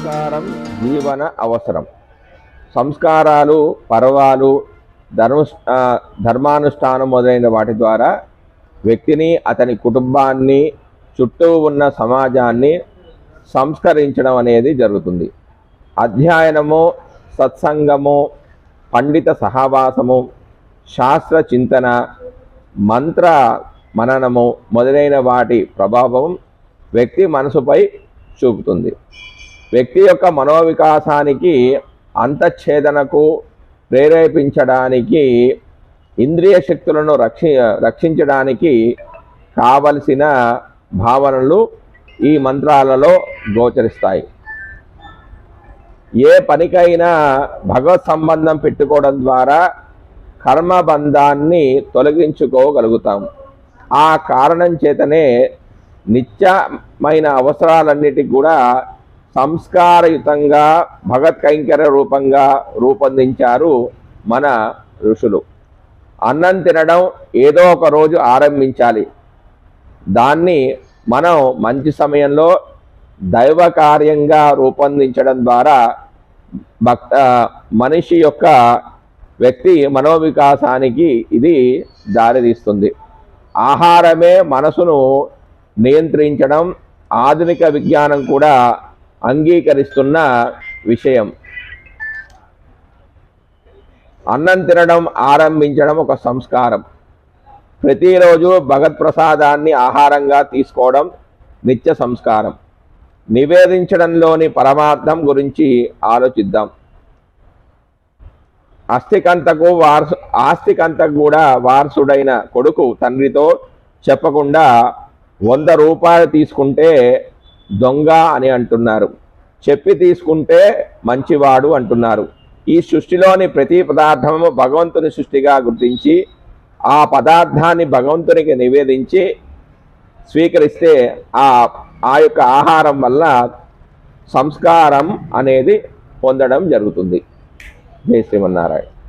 సంస్కారం జీవన అవసరం. సంస్కారాలు పర్వాలు ధర్మ ధర్మానుష్ఠానం మొదలైన వాటి ద్వారా వ్యక్తిని అతని కుటుంబాన్ని చుట్టూ ఉన్న సమాజాన్ని సంస్కరించడం అనేది జరుగుతుంది. అధ్యయనము సత్సంగము పండిత సహవాసము శాస్త్ర చింతన మంత్ర మననము మొదలైన వాటి ప్రభావం వ్యక్తి మనసుపై చూపుతుంది. వ్యక్తి యొక్క మనోవికాసానికి అంతఛేదనకు ప్రేరేపించడానికి ఇంద్రియ శక్తులను రక్షి రక్షించడానికి కావలసిన భావనలు ఈ మంత్రాలలో గోచరిస్తాయి. ఏ పనికైనా భగవత్ సంబంధం పెట్టుకోవడం ద్వారా కర్మబంధాన్ని తొలగించుకోగలుగుతాం. ఆ కారణం చేతనే నిత్యమైన అవసరాలన్నిటికి కూడా సంస్కారయుతంగా భగత్ కైంకర్య రూపంగా రూపొందించారు మన ఋషులు. అన్నం తినడం ఏదో ఒక రోజు ఆరంభించాలి. దాన్ని మనం మంచి సమయంలో దైవ కార్యంగా రూపొందించడం ద్వారా భక్త మనిషి యొక్క వ్యక్తి మనోవికాసానికి ఇది దారితీస్తుంది. ఆహారమే మనసును నియంత్రించడం ఆధునిక విజ్ఞానం కూడా అంగీకరిస్తున్న విషయం. అన్నం తినడం ఆరంభించడం ఒక సంస్కారం. ప్రతిరోజు భగత్ ప్రసాదాన్ని ఆహారంగా తీసుకోవడం నిత్య సంస్కారం. నివేదించడంలోని పరమార్థం గురించి ఆలోచిద్దాం. అస్థికంతకు వారసు ఆస్తికంతకు కూడా వారసుడైన కొడుకు తండ్రితో చెప్పకుండా వంద రూపాయలు తీసుకుంటే దొంగ అని అంటున్నారు. చెప్పి తీసుకుంటే మంచివాడు అంటున్నారు. ఈ సృష్టిలోని ప్రతి పదార్థము భగవంతుని సృష్టిగా గుర్తించి ఆ పదార్థాన్ని భగవంతునికి నివేదించి స్వీకరిస్తే ఆ ఆ యొక్క ఆహారం వల్ల సంస్కారం అనేది పొందడం జరుగుతుంది. జై శ్రీమన్నారాయణ.